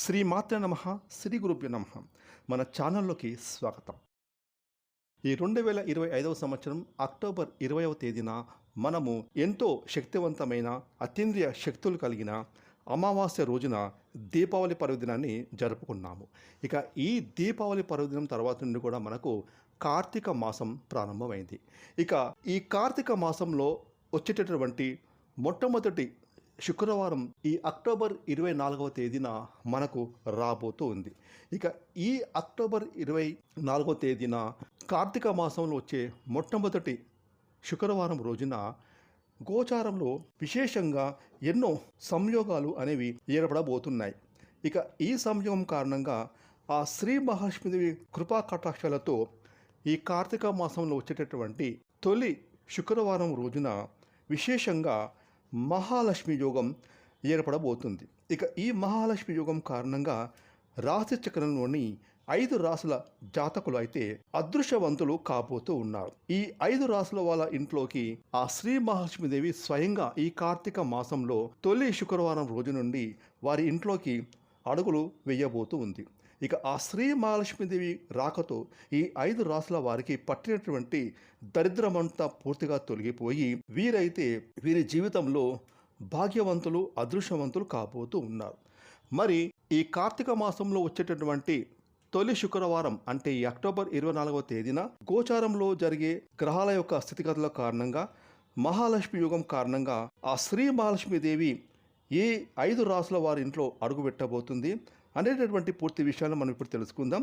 శ్రీ మాత్ర నమ శ్రీ గురుభ్య నమ. మన ఛానల్లోకి స్వాగతం. ఈ రెండు వేల ఇరవై ఐదవ సంవత్సరం అక్టోబర్ ఇరవైవ తేదీన మనము ఎంతో శక్తివంతమైన అతీంద్రియ శక్తులు కలిగిన అమావాస్య రోజున దీపావళి పర్వదినాన్ని జరుపుకున్నాము. ఇక ఈ దీపావళి పర్వదినం తర్వాత నుండి కూడా మనకు కార్తీక మాసం ప్రారంభమైంది. ఇక ఈ కార్తీక మాసంలో వచ్చేటటువంటి మొట్టమొదటి శుక్రవారం ఈ అక్టోబర్ ఇరవై నాలుగవ తేదీన మనకు రాబోతూ ఉంది. ఇక ఈ అక్టోబర్ ఇరవై నాలుగవ తేదీన కార్తీక మాసంలో వచ్చే మొట్టమొదటి శుక్రవారం రోజున గోచారంలో విశేషంగా ఎన్నో సంయోగాలు అనేవి ఏర్పడబోతున్నాయి. ఇక ఈ సంయోగం కారణంగా ఆ శ్రీ మహాలక్ష్మీదేవి కృపా కటాక్షాలతో ఈ కార్తీక మాసంలో వచ్చేటటువంటి తొలి శుక్రవారం రోజున విశేషంగా మహాలక్ష్మి యోగం ఏర్పడబోతుంది. ఇక ఈ మహాలక్ష్మి యోగం కారణంగా రాశి చక్రంలోని ఐదు రాసుల జాతకులు అయితే అదృశ్యవంతులు కాబోతూ ఉన్నారు. ఈ ఐదు రాసుల వాళ్ళ ఇంట్లోకి ఆ శ్రీ మహాలక్ష్మీదేవి స్వయంగా ఈ కార్తీక మాసంలో తొలి శుక్రవారం రోజు నుండి వారి ఇంట్లోకి అడుగులు వేయబోతూ ఉంది. ఇక ఆ శ్రీ మహాలక్ష్మీదేవి రాకతో ఈ ఐదు రాసుల వారికి పట్టినటువంటి దరిద్రమంతా పూర్తిగా తొలగిపోయి వీరైతే వీరి జీవితంలో భాగ్యవంతులు అదృశ్యవంతులు కాబోతూ ఉన్నారు. మరి ఈ కార్తీక మాసంలో వచ్చేటటువంటి తొలి శుక్రవారం అంటే ఈ అక్టోబర్ ఇరవై నాలుగవ తేదీన గోచారంలో జరిగే గ్రహాల యొక్క స్థితిగతుల కారణంగా మహాలక్ష్మి యుగం కారణంగా ఆ శ్రీ మహాలక్ష్మీదేవి ఏ ఐదు రాసుల వారి ఇంట్లో అడుగు పెట్టబోతుంది అనేటటువంటి పూర్తి విషయాలను మనం ఇప్పుడు తెలుసుకుందాం.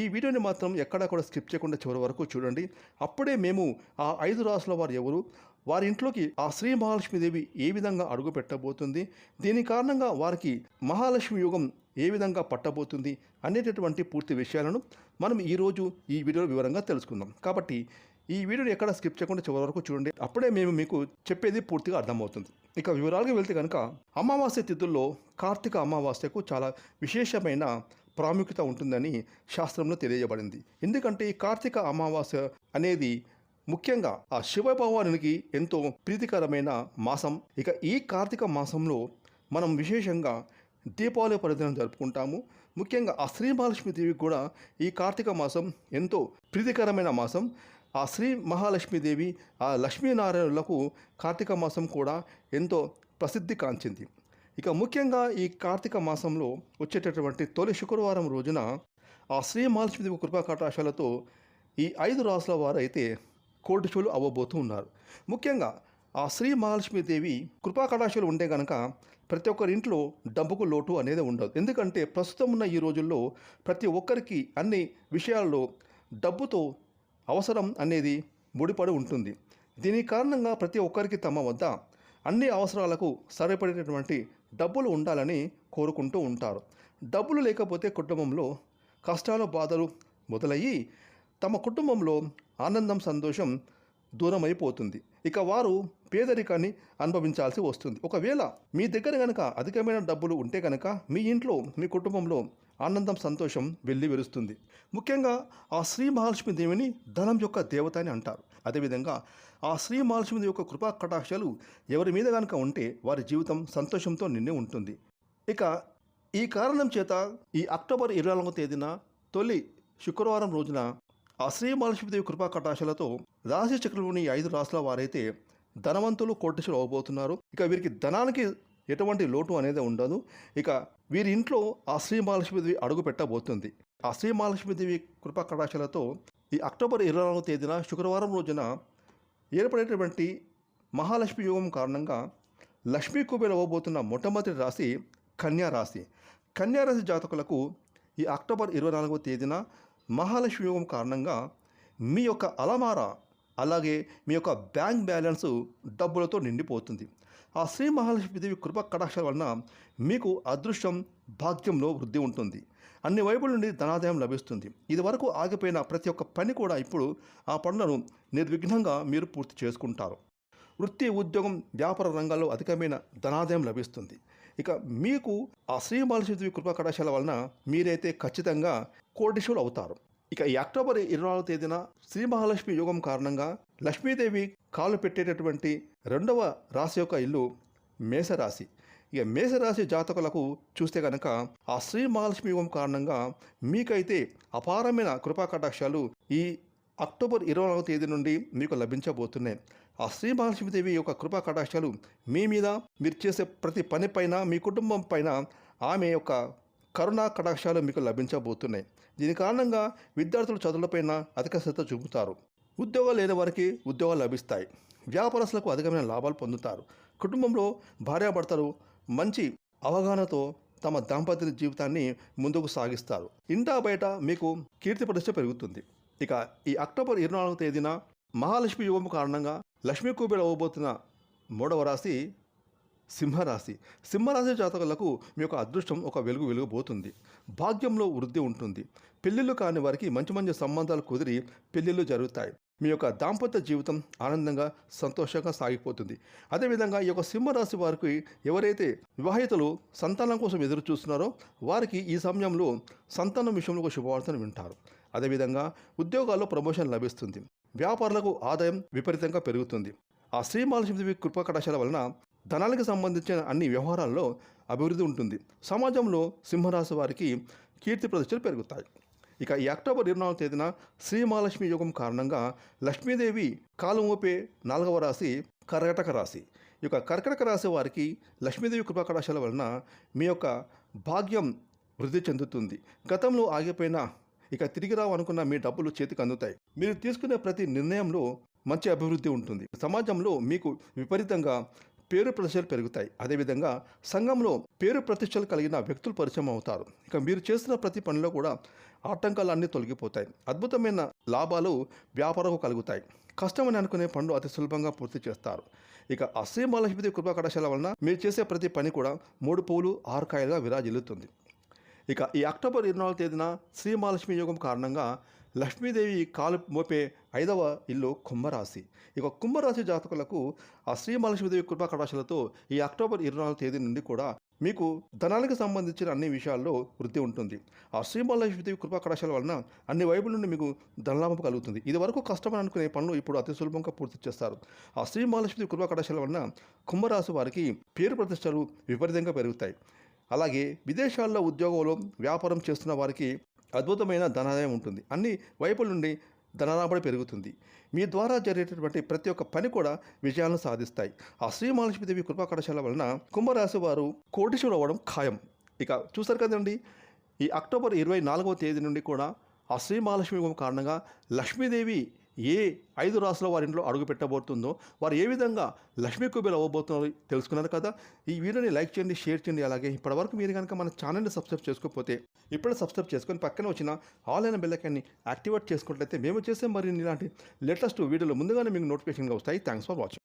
ఈ వీడియోని మాత్రం ఎక్కడా కూడా స్కిప్ చేయకుండా చివరి వరకు చూడండి. అప్పుడే మేము ఆ ఐదు రాసుల వారు ఎవరు? వారి ఇంట్లోకి ఆ శ్రీ మహాలక్ష్మీదేవి ఏ విధంగా అడుగు పెట్టబోతుంది? దీని కారణంగా వారికి మహాలక్ష్మి యుగం ఏ విధంగా పట్టబోతుంది? అనేటటువంటి పూర్తి విషయాలను మనం ఈరోజు ఈ వీడియోలో వివరంగా తెలుసుకుందాం. కాబట్టి ఈ వీడియోని ఎక్కడ స్కిప్ చేయకుండా చివరి వరకు చూడండి. అప్పుడే మేము మీకు చెప్పేది పూర్తిగా అర్థమవుతుంది. ఇక వివరాలుగా వెళ్తే కనుక అమావాస్య తిథుల్లో కార్తీక అమావాస్యకు చాలా విశేషమైన ప్రాముఖ్యత ఉంటుందని శాస్త్రంలో తెలియజేయబడింది. ఎందుకంటే ఈ కార్తీక అమావాస్య అనేది ముఖ్యంగా ఆ శివభగవానునికి ఎంతో ప్రీతికరమైన మాసం. ఇక ఈ కార్తీక మాసంలో మనం విశేషంగా దీపావళి పర్వదినం జరుపుకుంటాము. ముఖ్యంగా ఆ శ్రీ మహాలక్ష్మీదేవికి కూడా ఈ కార్తీక మాసం ఎంతో ప్రీతికరమైన మాసం. ఆ శ్రీ మహాలక్ష్మీదేవి ఆ లక్ష్మీనారాయణులకు కార్తీక మాసం కూడా ఎంతో ప్రసిద్ధి కాంచింది. ఇక ముఖ్యంగా ఈ కార్తీక మాసంలో వచ్చేటటువంటి తొలి శుక్రవారం రోజున ఆ శ్రీ మహాలక్ష్మీదేవి కృపా ఈ ఐదు రాసుల వారైతే కోటిశులు అవ్వబోతూ ఉన్నారు. ముఖ్యంగా ఆ శ్రీ మహాలక్ష్మీదేవి కృపా కటాక్షాలు ఉంటే కనుక ప్రతి ఒక్కరి ఇంట్లో డబ్బుకు లోటు అనేది ఉండదు. ఎందుకంటే ప్రస్తుతం ఉన్న ఈ రోజుల్లో ప్రతి ఒక్కరికి అన్ని విషయాల్లో డబ్బుతో అవసరం అనేది ముడిపడి ఉంటుంది. దీని కారణంగా ప్రతి ఒక్కరికి తమ వద్ద అన్ని అవసరాలకు సరిపడేటటువంటి డబ్బులు ఉండాలని కోరుకుంటూ ఉంటారు. డబ్బులు లేకపోతే కుటుంబంలో కష్టాలు బాధలు మొదలయ్యి తమ కుటుంబంలో ఆనందం సంతోషం దూరం అయిపోతుంది ఇక వారు పేదరికాన్ని అనుభవించాల్సి వస్తుంది. ఒకవేళ మీ దగ్గర కనుక అధికమైన డబ్బులు ఉంటే కనుక మీ ఇంట్లో మీ కుటుంబంలో ఆనందం సంతోషం వెళ్ళి వెలుస్తుంది ముఖ్యంగా ఆ శ్రీ మహాలక్ష్మి దేవిని ధనం యొక్క దేవత అని అంటారు. అదేవిధంగా ఆ శ్రీ మహాలక్ష్మి దేవి యొక్క కృపా కటాక్షాలు ఎవరి మీద కనుక ఉంటే వారి జీవితం సంతోషంతో నిండి ఉంటుంది. ఇక ఈ కారణం చేత ఈ అక్టోబర్ ఇరవై నాలుగో తేదీన తొలి శుక్రవారం రోజున ఆ శ్రీ మహాలక్ష్మీదేవి కృపా కటాక్షలతో రాశి చక్రంలోని ఐదు రాసుల వారైతే ధనవంతులు కోటేశ్వరు అవ్వబోతున్నారు ఇక వీరికి ధనానికి ఎటువంటి లోటు అనేది ఉండదు. ఇక వీరి ఇంట్లో ఆ శ్రీ మహాలక్ష్మీదేవి అడుగు పెట్టబోతుంది. ఆ శ్రీ మహాలక్ష్మీదేవి కృపా కటాక్షలతో ఈ అక్టోబర్ ఇరవై నాలుగు తేదీన శుక్రవారం రోజున ఏర్పడేటువంటి మహాలక్ష్మి యోగం కారణంగా లక్ష్మీ కుబేర అవ్వబోతున్న మొట్టమొదటి రాశి కన్యారాశి కన్యారాశి జాతకులకు ఈ అక్టోబర్ ఇరవై నాలుగవ తేదీన మహాలక్ష్మి యోగం కారణంగా మీ యొక్క అలమార అలాగే మీ యొక్క బ్యాంక్ బ్యాలెన్స్ డబ్బులతో నిండిపోతుంది. ఆ శ్రీ మహాలక్ష్మీదేవి కృప కటాక్షాల వలన మీకు అదృష్టం భాగ్యంలో వృద్ధి ఉంటుంది. అన్ని వైపుల నుండి ధనాదాయం లభిస్తుంది. ఇది వరకు ఆగిపోయిన ప్రతి ఒక్క పని కూడా ఇప్పుడు ఆ పనులను నిర్విఘ్నంగా మీరు పూర్తి చేసుకుంటారు. వృత్తి ఉద్యోగం వ్యాపార రంగాల్లో అధికమైన ధనాదాయం లభిస్తుంది. ఇక మీకు ఆ శ్రీ మహాలక్ష్మీదేవి కృపా కటాక్షాల వలన మీరైతే ఖచ్చితంగా కోటీశ్వరులు అవుతారు. ఇక ఈ అక్టోబర్ ఇరవై నాలుగో తేదీన శ్రీ మహాలక్ష్మి యోగం కారణంగా లక్ష్మీదేవి కాలు పెట్టేటటువంటి రెండవ రాశి యొక్క ఇల్లు మేషరాశి. ఇక మేషరాశి జాతకులకు చూస్తే కనుక ఆ శ్రీ మహాలక్ష్మి యోగం కారణంగా మీకైతే అపారమైన కృపా కటాక్షాలు ఈ అక్టోబర్ ఇరవై నాలుగో తేదీ నుండి మీకు లభించబోతున్నాయి. ఆ శ్రీ మహాలక్ష్మీదేవి యొక్క కృపా కటాక్షాలు మీ మీద మీరు చేసే ప్రతి పని పైన మీ కుటుంబం పైన ఆమె యొక్క కరుణా కటాక్షాలు మీకు లభించబోతున్నాయి. దీని కారణంగా విద్యార్థులు చదువులపైన అధిక శ్రద్ధ చూపుతారు. ఉద్యోగాలు లేని వారికి ఉద్యోగాలు లభిస్తాయి. వ్యాపారస్తులకు అధికమైన లాభాలు పొందుతారు. కుటుంబంలో భార్యాభర్తలు మంచి అవగాహనతో తమ దాంపత్య జీవితాన్ని ముందుకు సాగిస్తారు. ఇంటా బయట మీకు కీర్తి ప్రతిష్ట పెరుగుతుంది. ఇక ఈ అక్టోబర్ ఇరవై నాలుగవ తేదీన మహాలక్ష్మి యుగం కారణంగా లక్ష్మీ కుబేర అవ్వబోతున్న మూడవ రాశి సింహరాశి. సింహరాశి జాతకులకు మీ యొక్క అదృష్టం ఒక వెలుగు వెలుగుబోతుంది. భాగ్యంలో వృద్ధి ఉంటుంది. పెళ్ళిళ్ళు కాని వారికి మంచి మంచి సంబంధాలు కుదిరి పెళ్ళిళ్ళు జరుగుతాయి. మీ యొక్క దాంపత్య జీవితం ఆనందంగా సంతోషంగా సాగిపోతుంది. అదేవిధంగా ఈ యొక్క సింహరాశి వారికి ఎవరైతే వివాహితులు సంతానం కోసం ఎదురు చూస్తున్నారో వారికి ఈ సమయంలో సంతానం విషయంలో ఒక శుభవార్తను వింటారు. అదేవిధంగా ఉద్యోగాల్లో ప్రమోషన్ లభిస్తుంది. వ్యాపారులకు ఆదాయం విపరీతంగా పెరుగుతుంది. ఆ శ్రీ మహాలక్ష్మీదేవి కృపా కటాక్షాల వలన ధనానికి సంబంధించిన అన్ని వ్యవహారాల్లో అభివృద్ధి ఉంటుంది. సమాజంలో సింహరాశి వారికి కీర్తి ప్రతిష్టలు పెరుగుతాయి. ఇక ఈ అక్టోబర్ ఇరవై తేదీన శ్రీ మహాలక్ష్మి యోగం కారణంగా లక్ష్మీదేవి కాలం ఓపే నాలుగవ రాశి కర్కటక రాశి. ఈ యొక్క కర్కటక రాశి వారికి లక్ష్మీదేవి కృపాకటాశాల వలన మీ యొక్క భాగ్యం వృద్ధి చెందుతుంది. గతంలో ఆగిపోయిన ఇక తిరిగి రావనుకున్న మీ డబ్బులు చేతికి అందుతాయి. మీరు తీసుకునే ప్రతి నిర్ణయంలో మంచి అభివృద్ధి ఉంటుంది. సమాజంలో మీకు విపరీతంగా పేరు ప్రతిష్టలు పెరుగుతాయి. అదేవిధంగా సంఘంలో పేరు ప్రతిష్టలు కలిగిన వ్యక్తులు పరిచయం అవుతారు. ఇక మీరు చేస్తున్న ప్రతి పనిలో కూడా ఆటంకాలన్నీ తొలగిపోతాయి. అద్భుతమైన లాభాలు వ్యాపారకు కలుగుతాయి. కష్టమని అనుకునే పనులు అతి సులభంగా పూర్తి చేస్తారు. ఇక అశ్రీ మహాలక్ష్మీదేవి కృపా వలన మీరు చేసే ప్రతి పని కూడా మూడు పూలు ఆరు కాయలుగా విరాజిల్లుతుంది. ఇక ఈ అక్టోబర్ ఇరవై నాలుగు తేదీన శ్రీ మహాలక్ష్మి యోగం కారణంగా లక్ష్మీదేవి కాలు మోపే ఐదవ ఇల్లు కుంభరాశి. ఇక కుంభరాశి జాతకులకు ఆ శ్రీ మహాలక్ష్మీదేవి కృపా కటాక్షలతో ఈ అక్టోబర్ ఇరవై నాలుగు తేదీ నుండి కూడా మీకు ధనానికి సంబంధించిన అన్ని విషయాల్లో వృద్ధి ఉంటుంది. ఆ శ్రీ మహాలక్ష్మీదేవి కృపా కళాశాల వలన అన్ని వైపుల నుండి మీకు ధనలాభం కలుగుతుంది. ఇది వరకు కష్టమని అనుకునే పనులు ఇప్పుడు అతి సులభంగా పూర్తి చేస్తారు. ఆ శ్రీ మహాలక్ష్మీదేవి కృపా కళాశాల వలన కుంభరాశి వారికి పేరు ప్రతిష్టలు విపరీతంగా పెరుగుతాయి. అలాగే విదేశాల్లో ఉద్యోగంలో వ్యాపారం చేస్తున్న వారికి అద్భుతమైన ధనాదాయం ఉంటుంది. అన్ని వైపుల నుండి ధనరాబడి పెరుగుతుంది. మీ ద్వారా జరిగేటటువంటి ప్రతి ఒక్క పని కూడా విజయాలను సాధిస్తాయి. ఆ శ్రీ మహాలక్ష్మీదేవి కృపా వలన కుంభరాశి వారు కోటీశ్వరుడు అవ్వడం ఖాయం. ఇక చూసారు కదండి ఈ అక్టోబర్ ఇరవై నాలుగవ తేదీ నుండి కూడా ఆ శ్రీ మహాలక్ష్మి కారణంగా లక్ష్మీదేవి ఏ ఐదు రాసుల వారి ఇంట్లో అడుగు పెట్టబోతుందో వారు ఏ విధంగా లక్ష్మీ కుబేర్ అవ్వబోతున్నారో తెలుసుకున్నారు కదా. ఈ వీడియోని లైక్ చేయండి షేర్ చేయండి. అలాగే ఇప్పటివరకు మీరు కనుక మన ఛానల్ని సబ్స్క్రైబ్ చేసుకోకపోతే ఇప్పుడే సబ్స్క్రైబ్ చేసుకొని పక్కన వచ్చిన ఆన్లైన్ బెల్లకాన్ని యాక్టివేట్ చేసుకున్నట్లయితే మేము చేసే మరిన్ని ఇలాంటి లేటెస్ట్ వీడియోలు ముందుగానే మీకు నోటిఫికేషన్గా వస్తాయి. Thanks for watching